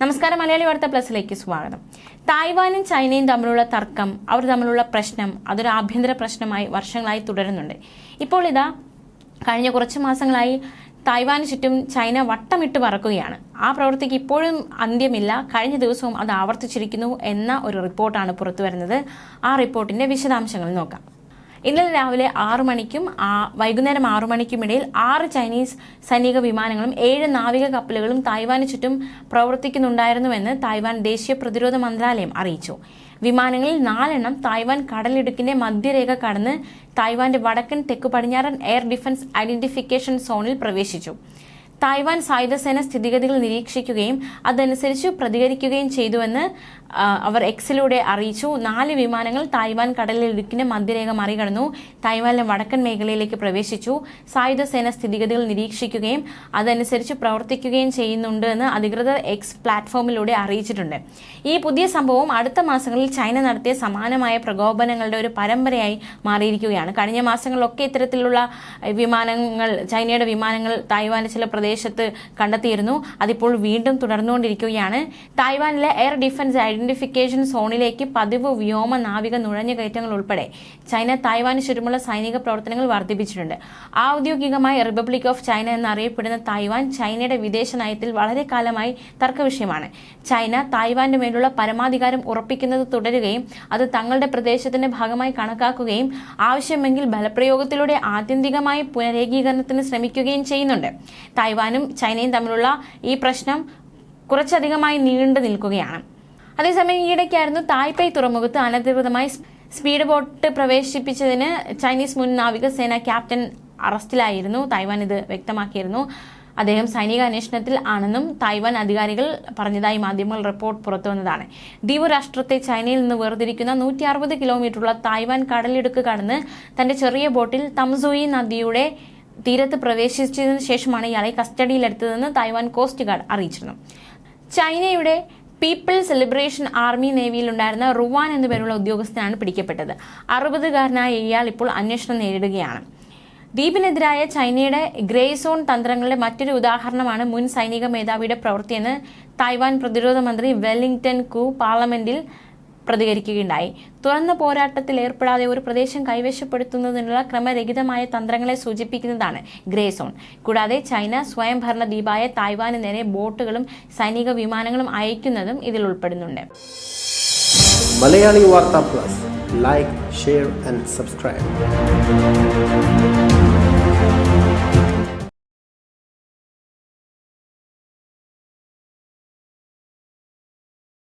നമസ്കാരം മലയാളി വാർത്ത പ്ലസിലേക്ക് സ്വാഗതം. തായ്വാനും ചൈനയും തമ്മിലുള്ള തർക്കം അവർ തമ്മിലുള്ള പ്രശ്നം അതൊരു ആഭ്യന്തര പ്രശ്നമായി വർഷങ്ങളായി തുടരുന്നുണ്ട്. ഇപ്പോൾ ഇതാ കഴിഞ്ഞ കുറച്ച് മാസങ്ങളായി തായ്വാന് ചുറ്റും ചൈന വട്ടമിട്ട് പറക്കുകയാണ്. ആ പ്രവൃത്തിക്ക് ഇപ്പോഴും അന്ത്യമില്ല. കഴിഞ്ഞ ദിവസവും അത് ആവർത്തിച്ചിരിക്കുന്നു എന്ന ഒരു റിപ്പോർട്ടാണ് പുറത്തുവരുന്നത്. ആ റിപ്പോർട്ടിന്റെ വിശദാംശങ്ങൾ നോക്കാം. ഇന്നലെ രാവിലെ ആറു മണിക്കും വൈകുന്നേരം ആറു മണിക്കും ഇടയിൽ ആറ് ചൈനീസ് സൈനിക വിമാനങ്ങളും ഏഴ് നാവിക കപ്പലുകളും തായ്വാന് ചുറ്റും പ്രവർത്തിക്കുന്നുണ്ടായിരുന്നുവെന്ന് തായ്വാൻ ദേശീയ പ്രതിരോധ മന്ത്രാലയം അറിയിച്ചു. വിമാനങ്ങളിൽ നാലെണ്ണം തായ്വാൻ കടലിടുക്കിന്റെ മധ്യരേഖ കടന്ന് തായ്വാന്റെ വടക്കൻ തെക്കു പടിഞ്ഞാറൻ എയർ ഡിഫൻസ് ഐഡന്റിഫിക്കേഷൻ സോണിൽ പ്രവേശിച്ചു. തായ്വാൻ സായുധസേന സ്ഥിതിഗതികൾ നിരീക്ഷിക്കുകയും അതനുസരിച്ച് പ്രതികരിക്കുകയും ചെയ്തുവെന്ന് അവർ എക്സിലൂടെ അറിയിച്ചു. നാല് വിമാനങ്ങൾ തായ്വാൻ കടലിൽ കടലിടുക്കിന്റെ മധ്യരേഖ മറികടന്നു. തായ്വാനിലെ വടക്കൻ മേഖലയിലേക്ക് പ്രവേശിച്ചു. സായുധസേന സ്ഥിതിഗതികൾ നിരീക്ഷിക്കുകയും അതനുസരിച്ച് പ്രവർത്തിക്കുകയും ചെയ്യുന്നുണ്ട് എന്ന് അധികൃതർ എക്സ് പ്ലാറ്റ്ഫോമിലൂടെ അറിയിച്ചിട്ടുണ്ട്. ഈ പുതിയ സംഭവം അടുത്ത മാസങ്ങളിൽ ചൈന നടത്തിയ സമാനമായ പ്രകോപനങ്ങളുടെ ഒരു പരമ്പരയായി മാറിയിരിക്കുകയാണ്. കഴിഞ്ഞ മാസങ്ങളിലൊക്കെ ഇത്തരത്തിലുള്ള വിമാനങ്ങൾ ചൈനയുടെ വിമാനങ്ങൾ തായ്വാനിലെ ചില പ്രദേശത്ത് കണ്ടെത്തിയിരുന്നു. അതിപ്പോൾ വീണ്ടും തുടർന്നുകൊണ്ടിരിക്കുകയാണ്. തായ്വാനിലെ എയർ ഡിഫൻസ് ഐഡന്റിഫിക്കേഷൻ സോണിലേക്ക് പതിവ് വ്യോമ നാവിക നുഴഞ്ഞുകയറ്റങ്ങൾ ഉൾപ്പെടെ ചൈന തായ്വാന് ചുറ്റുമുള്ള സൈനിക പ്രവർത്തനങ്ങൾ വർദ്ധിപ്പിച്ചിട്ടുണ്ട്. ഔദ്യോഗികമായി റിപ്പബ്ലിക് ഓഫ് ചൈന എന്നറിയപ്പെടുന്ന തായ്വാൻ ചൈനയുടെ വിദേശ നയത്തിൽ വളരെ കാലമായി തർക്കവിഷയമാണ് ചൈന തായ്വാന്റെ മേലുള്ള പരമാധികാരം ഉറപ്പിക്കുന്നത് തുടരുകയും അത് തങ്ങളുടെ പ്രദേശത്തിന്റെ ഭാഗമായി കണക്കാക്കുകയും ആവശ്യമെങ്കിൽ ബലപ്രയോഗത്തിലൂടെ ആത്യന്തികമായി പുനരേകീകരണത്തിന് ശ്രമിക്കുകയും ചെയ്യുന്നുണ്ട്. തായ്വാനും ചൈനയും തമ്മിലുള്ള ഈ പ്രശ്നം കുറച്ചധികമായി നീണ്ടു നിൽക്കുകയാണ്. അതേസമയം ഈയിടയ്ക്കായിരുന്നു തായ്പൈ തുറമുഖത്ത് അനധികൃതമായി സ്പീഡ് ബോട്ട് പ്രവേശിപ്പിച്ചതിന് ചൈനീസ് മുൻ നാവികസേന ക്യാപ്റ്റൻ അറസ്റ്റിലായിരുന്നു. തായ്വാൻ ഇത് വ്യക്തമാക്കിയിരുന്നു. അദ്ദേഹം സൈനിക അന്വേഷണത്തിൽ ആണെന്നും തായ്വാൻ അധികാരികൾ പറഞ്ഞതായി മാധ്യമങ്ങൾ റിപ്പോർട്ട് പുറത്തുവന്നതാണ് ദ്വീപ് രാഷ്ട്രത്തെ ചൈനയിൽ നിന്ന് വേർതിരിക്കുന്ന നൂറ്റി അറുപത് കിലോമീറ്ററുള്ള തായ്വാൻ കടലിടുക്ക് കടന്ന് തന്റെ ചെറിയ ബോട്ടിൽ തംസൂയി നദിയുടെ തീരത്ത് പ്രവേശിച്ചതിനു ശേഷമാണ് ഇയാളെ കസ്റ്റഡിയിലെടുത്തതെന്ന് തായ്വാൻ കോസ്റ്റ് ഗാർഡ് അറിയിച്ചിരുന്നു. ചൈനയുടെ പീപ്പിൾസ് ലിബറേഷൻ ആർമി നേവിയിൽ ഉണ്ടായിരുന്ന റുവാൻ എന്നു പേരുള്ള ഉദ്യോഗസ്ഥനാണ് പിടിക്കപ്പെട്ടത്. അറുപതുകാരനായ ഇയാൾ ഇപ്പോൾ അന്വേഷണം നേരിടുകയാണ്. ദ്വീപിനെതിരായ ചൈനയുടെ ഗ്രേ സോൺ തന്ത്രങ്ങളുടെ മറ്റൊരു ഉദാഹരണമാണ് മുൻ സൈനിക മേധാവിയുടെ പ്രവൃത്തിയെന്ന് തായ്വാൻ പ്രതിരോധ മന്ത്രി വെല്ലിംഗ്ടൺ കു പാർലമെന്റിൽ പ്രതികരിക്കുകയുണ്ടായി. തുറന്ന പോരാട്ടത്തിൽ ഏർപ്പെടാതെ ഒരു പ്രദേശം കൈവശപ്പെടുത്തുന്നതിനുള്ള ക്രമരഹിതമായ തന്ത്രങ്ങളെ സൂചിപ്പിക്കുന്നതാണ് ഗ്രേ സോൺ കൂടാതെ ചൈന സ്വയംഭരണ ദ്വീപായ തായ്വാന് നേരെ ബോട്ടുകളും സൈനിക വിമാനങ്ങളും അയക്കുന്നതും ഇതിൽ ഉൾപ്പെടുന്നുണ്ട്. മലയാളി വാർത്ത plus. Like share and subscribe.